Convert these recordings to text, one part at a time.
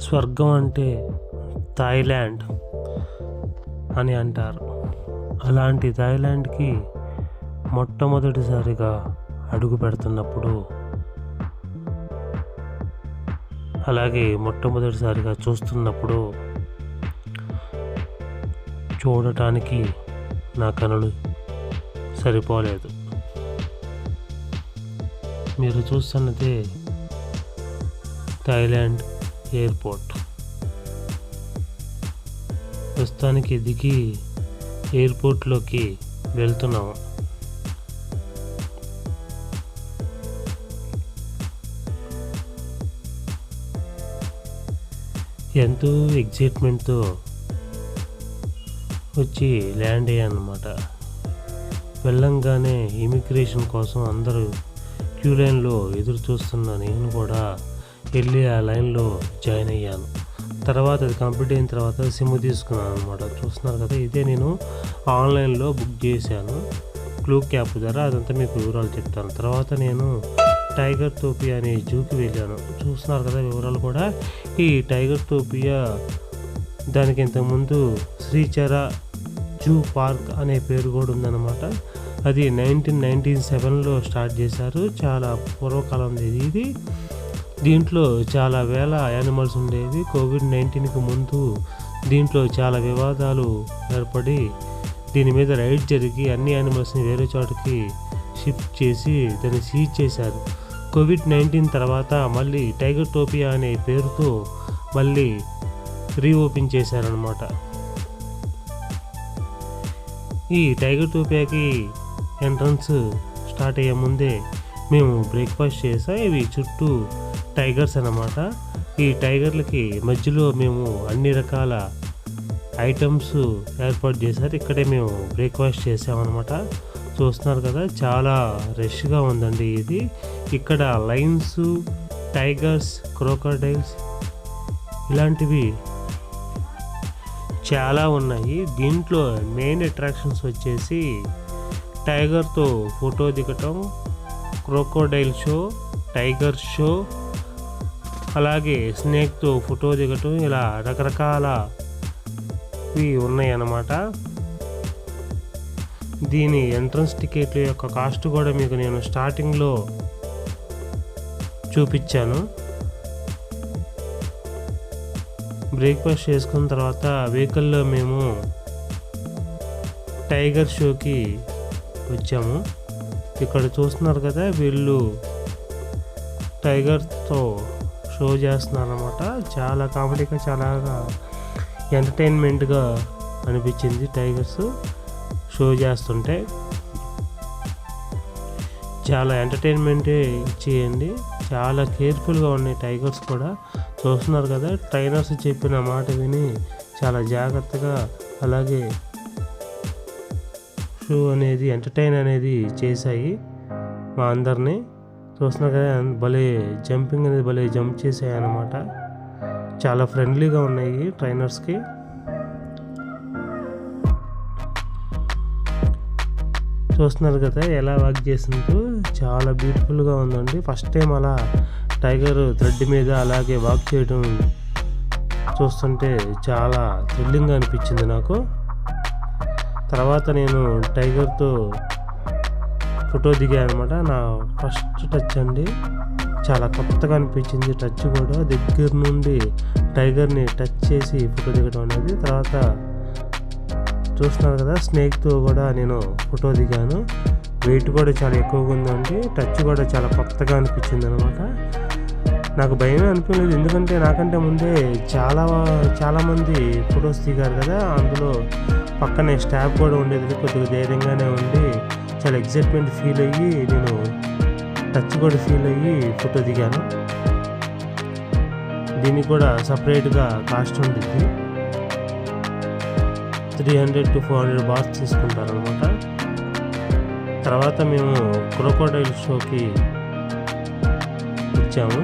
స్వర్గం అంటే థాయిలాండ్ అని అంటారు. అలాంటి థాయిలాండ్కి మొట్టమొదటిసారిగా అడుగు పెడుతున్నప్పుడు అలాగే మొట్టమొదటిసారిగా చూస్తున్నప్పుడు చూడటానికి నా కనులు సరిపోలేదు. మీరు చూస్తున్నదే థాయిలాండ్ ఎయిర్పోర్ట్. ప్రస్తుతానికి దిగి ఎయిర్పోర్ట్లోకి వెళ్తున్నాము ఎంతో ఎగ్జైట్మెంట్తో వచ్చి ల్యాండ్ అయ్యానమాట వెళ్ళంగానే ఇమిగ్రేషన్ కోసం అందరూ క్యూ లైన్లో ఎదురు చూస్తున్న నేను కూడా వెళ్ళి ఆ లైన్లో జాయిన్ అయ్యాను. తర్వాత అది కంప్లీట్ అయిన తర్వాత సిమ్ తీసుకున్నాను అనమాట చూస్తున్నారు కదా ఇదే నేను ఆన్లైన్లో బుక్ చేశాను. క్లూ క్యాప్ ద్వారా అదంతా మీకు వివరాలు చెప్తాను. తర్వాత నేను టైగర్ టోపియా అనే జూకి వెళ్ళాను. చూస్తున్నారు కదా వివరాలు కూడా. ఈ టైగర్ టోపియా దానికి ఇంతకుముందు శ్రీచర జూ పార్క్ అనే పేరు కూడా ఉందన్నమాట. అది నైన్టీన్ నైన్టీన్ సెవెన్లో స్టార్ట్ చేశారు. చాలా పూర్వకాలం ఇది ఇది. దీంట్లో చాలా వేల యానిమల్స్ ఉండేవి. కోవిడ్ నైన్టీన్కి ముందు దీంట్లో చాలా వివాదాలు ఏర్పడి దీని మీద రైడ్ జరిగి అన్ని యానిమల్స్ని వేరే చోటకి షిఫ్ట్ చేసి దాన్ని సీజ్ చేశారు. కోవిడ్ నైన్టీన్ తర్వాత మళ్ళీ టైగర్ టోపియా అనే పేరుతో మళ్ళీ రీఓపెన్ చేశారనమాట ఈ టైగర్ టోపియాకి ఎంట్రన్స్ స్టార్ట్ అయ్యే ముందే మేము బ్రేక్ఫాస్ట్ చేసాం ఇవి చుట్టూ టైగర్స్ అన్నమాట. ఈ టైగర్లకి మధ్యలో మేము అన్ని రకాల ఐటమ్స్ ఏర్పాటు చేశారు. ఇక్కడే మేము బ్రేక్ఫాస్ట్ చేసామన్నమాట. చూస్తున్నారు కదా చాలా రష్గా ఉందండి ఇది. ఇక్కడ లైన్స్ టైగర్స్ క్రోకడైల్స్ ఇలాంటివి చాలా ఉన్నాయి. దీంట్లో మెయిన్ అట్రాక్షన్స్ వచ్చేసి టైగర్తో ఫోటో దిగటం క్రోకోడైల్ షో టైగర్ షో అలాగే స్నేక్తో ఫోటో దిగటం ఇలా రకరకాలవి ఉన్నాయన్నమాట. ఉన్నాయి అన్నమాట దీని ఎంట్రన్స్ టికెట్ల యొక్క కాస్ట్ కూడా మీకు నేను స్టార్టింగ్లో చూపించాను. బ్రేక్ఫాస్ట్ చేసుకున్న తర్వాత వెహికల్లో మేము టైగర్ షోకి వచ్చాము. ఇక్కడ చూస్తున్నారు కదా వీళ్ళు టైగర్తో షో చేస్తున్నారు అనమాట చాలా కామెడీగా చాలా ఎంటర్టైన్మెంట్గా అనిపించింది టైగర్స్ షో చేస్తుంటే. చాలా ఎంటర్టైన్మెంటే చేయండి చాలా కేర్ఫుల్గా ఉన్నాయి టైగర్స్ కూడా. చూస్తున్నారు కదా ట్రైనర్స్ చెప్పిన మాట విని చాలా జాగ్రత్తగా అలాగే షో అనేది ఎంటర్టైన్ అనేది చేశాయి మా అందరినీ. చూస్తున్నారు కదా భలే జంపింగ్ అనేది భలే జంప్ చేసాయి అనమాట చాలా ఫ్రెండ్లీగా ఉన్నాయి ట్రైనర్స్కి చూస్తున్నారు కదా ఎలా వాక్ చేసిందో. చాలా బ్యూటిఫుల్గా ఉందండి. ఫస్ట్ టైం అలా టైగర్ థ్రెడ్ మీద అలాగే వాక్ చేయడం చూస్తుంటే చాలా థ్రిల్లింగ్గా అనిపించింది నాకు. తర్వాత నేను టైగర్తో ఫోటో దిగాను అనమాట నా ఫస్ట్ టచ్ అండి. చాలా కొత్తగా అనిపించింది టచ్ కూడా. దగ్గర నుండి టైగర్ని టచ్ చేసి ఫోటో దిగడం అనేది. తర్వాత చూస్తున్నారు కదా స్నేక్తో కూడా నేను ఫోటో దిగాను. వెయిట్ కూడా చాలా ఎక్కువగా ఉందండి. టచ్ కూడా చాలా కొత్తగా అనిపించింది అనమాట. నాకు భయమే అనిపించలేదు. ఎందుకంటే నాకంటే ముందే చాలా చాలామంది ఫొటోస్ దిగారు కదా. అందులో పక్కనే స్టాప్ కూడా ఉండేది. కొద్దిగా ధైర్యంగానే ఉండి చాలా ఎగ్జైట్మెంట్ ఫీల్ అయ్యి నేను టచ్ కూడా ఫీల్ అయ్యి ఫోటో దిగాను. దీనికి కూడా సపరేట్గా కాస్ట్ ఉంటుంది three hundred to four hundred bucks తీసుకుంటారు అనమాట తర్వాత మేము క్రోకోడైల్ షోకి ఇచ్చాము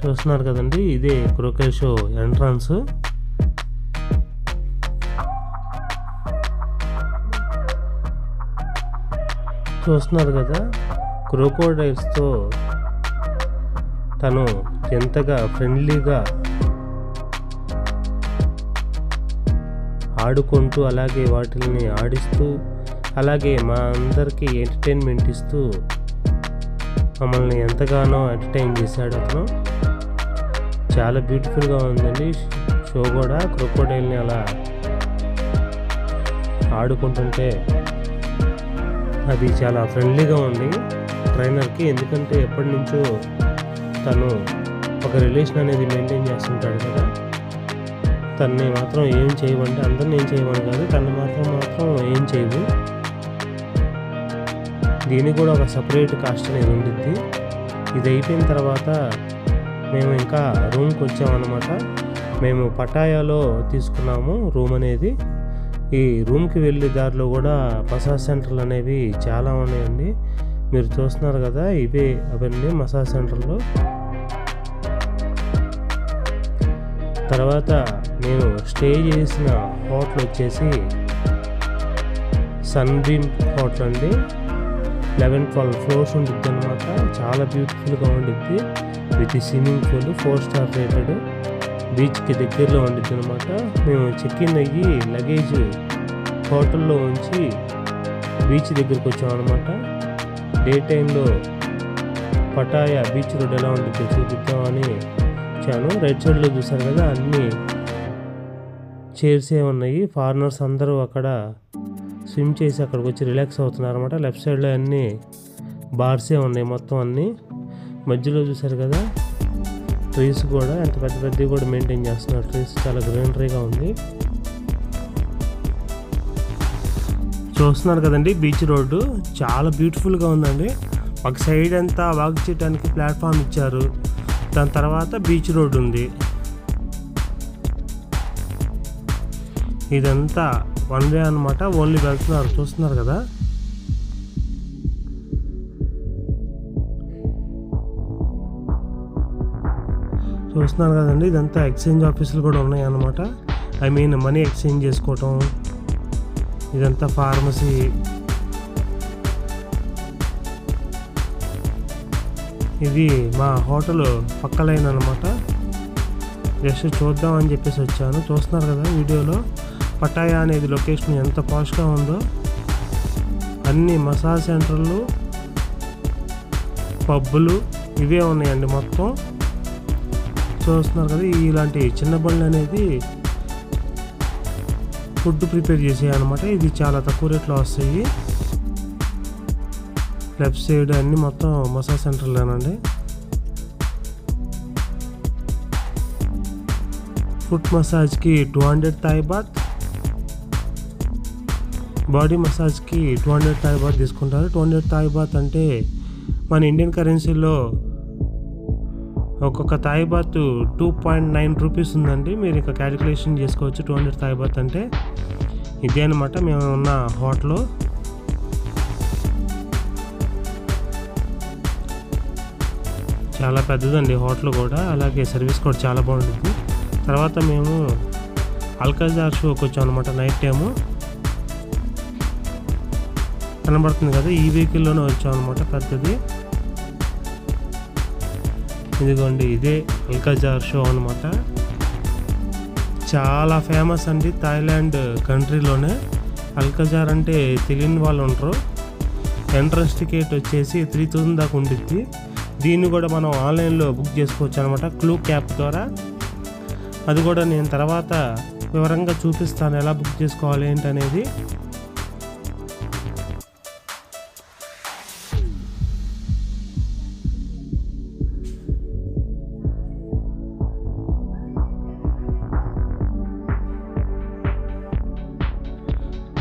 చూస్తున్నారు కదండి ఇదే క్రోకైల్ షో ఎంట్రన్స్ చూస్తున్నారు కదా క్రోకోడైల్స్తో తను ఎంతగా ఫ్రెండ్లీగా ఆడుకుంటూ అలాగే వాటిని ఆడిస్తూ అలాగే మా అందరికీ ఎంటర్టైన్మెంట్ ఇస్తూ మమ్మల్ని ఎంతగానో ఎంటర్టైన్ చేశాడు అతను. చాలా బ్యూటిఫుల్గా ఉందండి. షో కూడా క్రొకోడైల్ని అలా ఆడుకుంటుంటే అది చాలా ఫ్రెండ్లీగా ఉంది ట్రైనర్కి. ఎందుకంటే ఎప్పటి నుంచో తను ఒక రిలేషన్ అనేది మెయింటైన్ చేస్తుంటాడు కదా. తన్ని మాత్రం ఏం చేయమంటే అందరిని ఏం చేయమని కాదు తను మాత్రం మాత్రం ఏం చేయదు. దీనికి కూడా ఒక సపరేట్ కాస్ట్ అనేది ఉండిద్ది. ఇది అయిపోయిన తర్వాత మేము ఇంకా రూమ్కి వచ్చామన్నమాట. మేము పటాయాలో తీసుకున్నాము రూమ్ అనేది. ఈ రూమ్కి వెళ్ళే దారిలో కూడా మసాజ్ సెంటర్లు అనేవి చాలా ఉన్నాయండి. మీరు చూస్తున్నారు కదా ఇవే అవన్నీ మసాజ్ సెంటర్లు. తర్వాత నేను స్టే చేసిన హోటల్ వచ్చేసి సన్ బీమ్ హోటల్ అండి. లెవెన్ ట్వెల్వ్ ఫ్లోర్స్ ఉంటుంది అనమాట చాలా బ్యూటిఫుల్గా ఉండిద్ది. With swimming pool four star rated. బీచ్కి దగ్గరలో ఉండిద్ది అనమాట మేము చెక్ ఇన్ అయ్యి లగేజ్ హోటల్లో ఉంచి బీచ్ దగ్గరికి వచ్చాం అనమాట డే టైంలో పటాయా బీచ్ రోడ్ ఎలా ఉంటుందో చూపిద్దామని వచ్చాను. రైట్ సైడ్లో చూసారు కదా అన్నీ చైర్సే ఉన్నాయి. ఫారినర్స్ అందరూ అక్కడ స్విమ్ చేసి అక్కడికి వచ్చి రిలాక్స్ అవుతున్నారు అనమాట లెఫ్ట్ సైడ్లో అన్నీ బార్సే ఉన్నాయి మొత్తం అన్నీ. మధ్యలో చూసారు కదా ట్రీస్ కూడా ఎంత పెద్ద పెద్దవి కూడా మెయింటైన్ చేస్తున్నారు. ట్రీస్ చాలా గ్రీనరీగా ఉంది. చూస్తున్నారు కదండి బీచ్ రోడ్డు. చాలా బ్యూటిఫుల్గా ఉందండి. ఒక సైడ్ అంతా వాక్ చేయడానికి ప్లాట్ఫామ్ ఇచ్చారు. దాని తర్వాత బీచ్ రోడ్ ఉంది. ఇదంతా వన్ వే అనమాట ఓన్లీ వెళ్తున్నారు. చూస్తున్నారు కదా? చూస్తున్నారు కదండి ఇదంతా ఎక్స్చేంజ్ ఆఫీసులు కూడా ఉన్నాయి అన్నమాట ఐ మీన్ మనీ ఎక్స్చేంజ్ చేసుకోవటం ఇదంతా ఫార్మసీ. ఇది మా హోటల్ పక్కలైన అనమాట జస్ట్ చూద్దాం అని చెప్పేసి వచ్చాను. చూస్తున్నారు కదా వీడియోలో? పటాయా అనేది లొకేషన్ ఎంత పాష్గా ఉందో. అన్ని మసాజ్ సెంటర్లు పబ్బులు ఇవే ఉన్నాయండి మొత్తం. చూస్తున్నారు కదా ఇలాంటి చిన్న బండ్లు అనేది ఫుడ్ ప్రిపేర్ చేసాయి అనమాట ఇది చాలా తక్కువ రేట్లో వస్తాయి. లెఫ్ట్ సైడ్ అన్నీ మొత్తం మసాజ్ సెంటర్లేనండి. Foot మసాజ్కి two hundred Thai baht. Body మసాజ్కి two hundred Thai baht తీసుకుంటారు. టూ హండ్రెడ్ థాయ్ బాత్ అంటే మన ఇండియన్ కరెన్సీలో ఒక్కొక్క Thai baht two point nine rupees ఉందండి. మీరు ఇక క్యాలిక్యులేషన్ చేసుకోవచ్చు. టూ హండ్రెడ్ థాయ్ అంటే ఇదే అనమాట మేము ఉన్న హోటల్. చాలా పెద్దదండి హోటల్ కూడా. అలాగే సర్వీస్ కూడా చాలా బాగుంటుంది. తర్వాత మేము అల్కజార్ షోకి వచ్చాం అనమాట నైట్ టైము. కనబడుతుంది కదా ఈ వెహికల్లోనే వచ్చాం అనమాట పెద్దది. ఇదిగోండి ఇదే అల్కజార్ షో అనమాట చాలా ఫేమస్ అండి థాయిలాండ్ కంట్రీలోనే. అల్కజార్ అంటే తెలియని వాళ్ళు ఉంటారు ఎంట్రన్స్ టికెట్ వచ్చేసి త్రీ థౌజండ్ దాకా ఉండిద్ది. దీన్ని కూడా మనం ఆన్లైన్లో బుక్ చేసుకోవచ్చు అనమాట క్లూ క్యాప్ ద్వారా. అది కూడా నేను తర్వాత వివరంగా చూపిస్తాను ఎలా బుక్ చేసుకోవాలి ఏంటి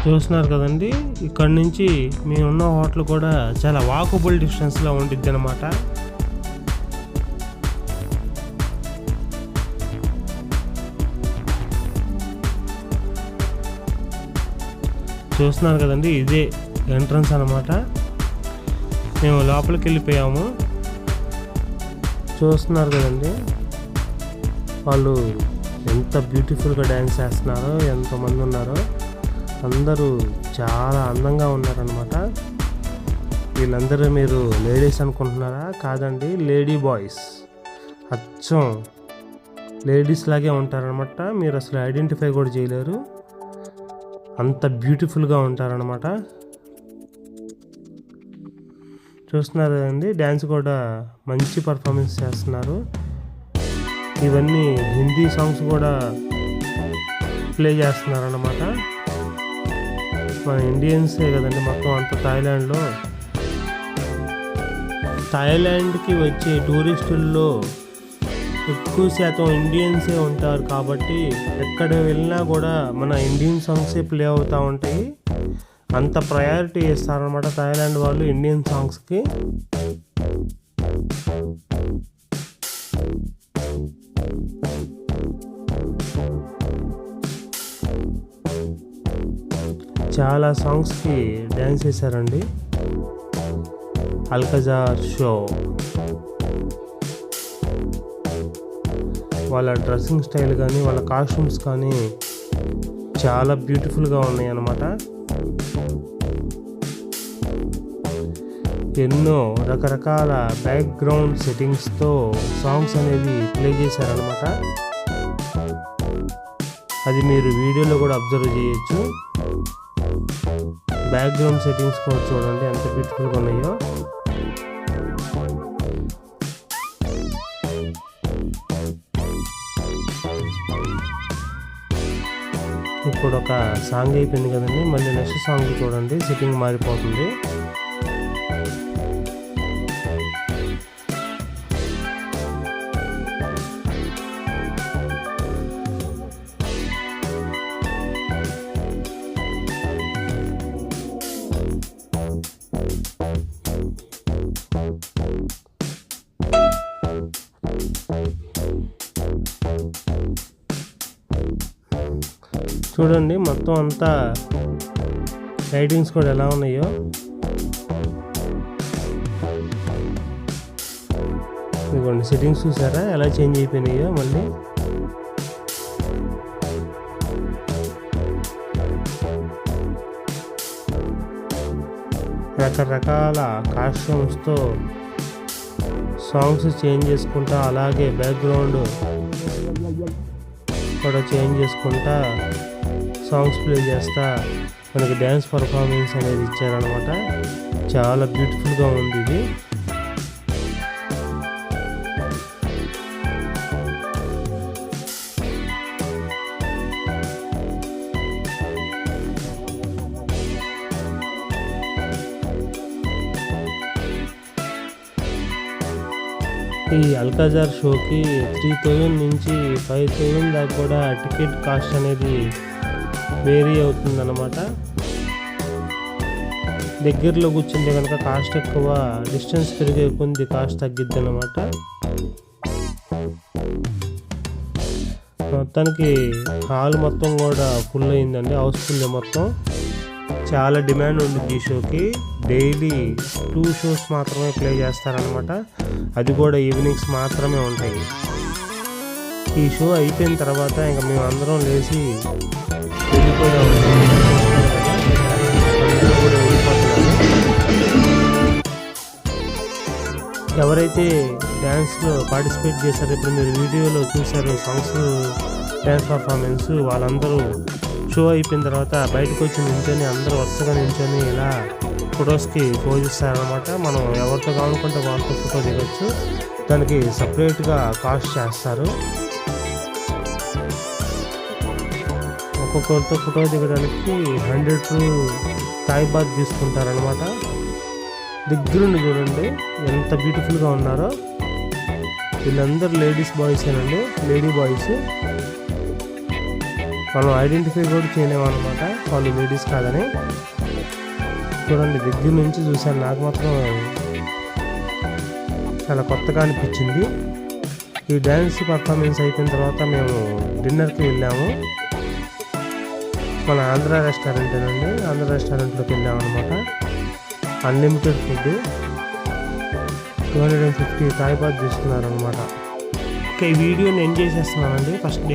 చూస్తున్నారు కదండి. ఇక్కడ నుంచి మేము ఉన్న హోటల్ కూడా చాలా వాకబుల్ డిస్టెన్స్లో ఉండిద్ది అనమాట చూస్తున్నారు కదండి ఇదే ఎంట్రన్స్ అనమాట మేము లోపలికి వెళ్ళిపోయాము. చూస్తున్నారు కదండి వాళ్ళు ఎంత బ్యూటిఫుల్గా డ్యాన్స్ చేస్తున్నారో ఎంతమంది ఉన్నారో. అందరూ చాలా అందంగా ఉన్నారనమాట వీళ్ళందరూ మీరు లేడీస్ అనుకుంటున్నారా? కాదండి లేడీ బాయ్స్. అచ్చం. లేడీస్ లాగే ఉంటారనమాట మీరు అసలు ఐడెంటిఫై కూడా చేయలేరు. అంత బ్యూటిఫుల్గా ఉంటారనమాట చూస్తున్నారు కదండి డ్యాన్స్ కూడా మంచి పర్ఫార్మెన్స్ చేస్తున్నారు. ఇవన్నీ హిందీ సాంగ్స్ కూడా ప్లే చేస్తున్నారనమాట అన్నమాట మన ఇండియన్సే కదండి మొత్తం అంత థాయిలాండ్లో. థాయిలాండ్కి వచ్చే టూరిస్టుల్లో ఎక్కువ శాతం ఇండియన్సే ఉంటారు కాబట్టి ఎక్కడ వెళ్ళినా కూడా మన ఇండియన్ సాంగ్సే ప్లే అవుతూ ఉంటాయి. అంత ప్రయారిటీ ఇస్తారనమాట థాయిలాండ్ వాళ్ళు ఇండియన్ సాంగ్స్కి చాలా సాంగ్స్కి డ్యాన్స్ చేశారండి. Alcazar show. వాళ్ళ డ్రెస్సింగ్ స్టైల్ కానీ వాళ్ళ కాస్ట్యూమ్స్ కానీ చాలా బ్యూటిఫుల్గా ఉన్నాయి అన్నమాట ఎన్నో రకరకాల బ్యాక్గ్రౌండ్ సెట్టింగ్స్తో సాంగ్స్ అనేవి ప్లే చేశారనమాట అది మీరు వీడియోలో కూడా అబ్జర్వ్ చేయొచ్చు. బ్యాక్గ్రౌండ్ సెట్టింగ్స్ కూడా చూడండి ఎంత బ్యూటిఫుల్గా ఉన్నాయో. ఇప్పుడు ఒక సాంగ్ అయిపోయింది కదండి మళ్ళీ నెక్స్ట్ సాంగ్ చూడండి సెట్టింగ్ మారిపోతుంది. చూడండి మొత్తం అంతా లైటింగ్స్ కూడా ఎలా ఉన్నాయో. ఇదిగోండి సెట్టింగ్స్ చూసారా? ఎలా చేంజ్ అయిపోయినాయో మళ్ళీ. రకరకాల కాస్ట్యూమ్స్తో సాంగ్స్ చేంజ్ చేసుకుంటా అలాగే బ్యాక్గ్రౌండ్ కూడా చేంజ్ చేసుకుంటా సాంగ్స్ ప్లే చేస్తా మనకి డ్యాన్స్ పర్ఫార్మెన్స్ అనేది ఇచ్చారనమాట చాలా బ్యూటిఫుల్గా ఉంది ఇది. ఈ అల్కాజార్ షోకి త్రీ థౌజండ్ నుంచి ఫైవ్ థౌజండ్ దాకా కూడా టికెట్ కాస్ట్ అనేది వేరీ అవుతుందన్నమాట. దగ్గరలో కూర్చుంటే కనుక కాస్ట్ ఎక్కువ డిస్టెన్స్ పెరిగే కొంది కాస్ట్ తగ్గిద్ది అనమాట మొత్తానికి హాల్ మొత్తం కూడా ఫుల్ అయిందండి హౌస్ఫుల్ మొత్తం. చాలా డిమాండ్ ఉంది ఈ షోకి. డైలీ టూ షోస్ మాత్రమే ప్లే చేస్తారనమాట అది కూడా ఈవినింగ్స్ మాత్రమే ఉంటాయి. ఈ షో అయిపోయిన తర్వాత ఇంకా మేము అందరం లేచి వెళ్ళిపోయాము ఎవరైతే డ్యాన్స్లో పార్టిసిపేట్ చేశారో ఇప్పుడు మీరు వీడియోలో చూశారు సాంగ్స్ డ్యాన్స్ పర్ఫార్మెన్స్ వాళ్ళందరూ షో అయిపోయిన తర్వాత బయటకు వచ్చి నించొని అందరూ వరుసగా నించొని ఇలా ఫొటోస్కి పోజ్ ఇస్తారనమాట మనం ఎవరితో కావాలనుకుంటే వాళ్ళతో ఫోటో దిగొచ్చు. దానికి సపరేట్గా కాస్ట్ చేస్తారు. ఒక్కొక్కరితో ఫోటో దిగడానికి హండ్రెడ్ థాయ్ బాత్ తీసుకుంటారనమాట దగ్గరుండి చూడండి ఎంత బ్యూటిఫుల్గా ఉన్నారో. వీళ్ళందరూ లేడీస్ బాయ్సేనండి లేడీ బాయ్స్. మనం ఐడెంటిఫై కూడా చేయలేమన్నమాట వాళ్ళు లేడీస్ కాదని. చూడండి దగ్గర నుంచి చూశాను నాకు మాత్రం చాలా కొత్తగా అనిపించింది. ఈ డ్యాన్స్ పర్ఫార్మెన్స్ అయిపోయిన తర్వాత మేము డిన్నర్కి వెళ్ళాము. మన ఆంధ్ర రెస్టారెంట్ అండి ఆంధ్ర రెస్టారెంట్లోకి వెళ్ళాము అనమాట unlimited food two hundred and fifty Thai baht తీసుకున్నారు అనమాట ఓకే ఈ వీడియోని ఎండ్ చేసేస్తున్నానండి. First day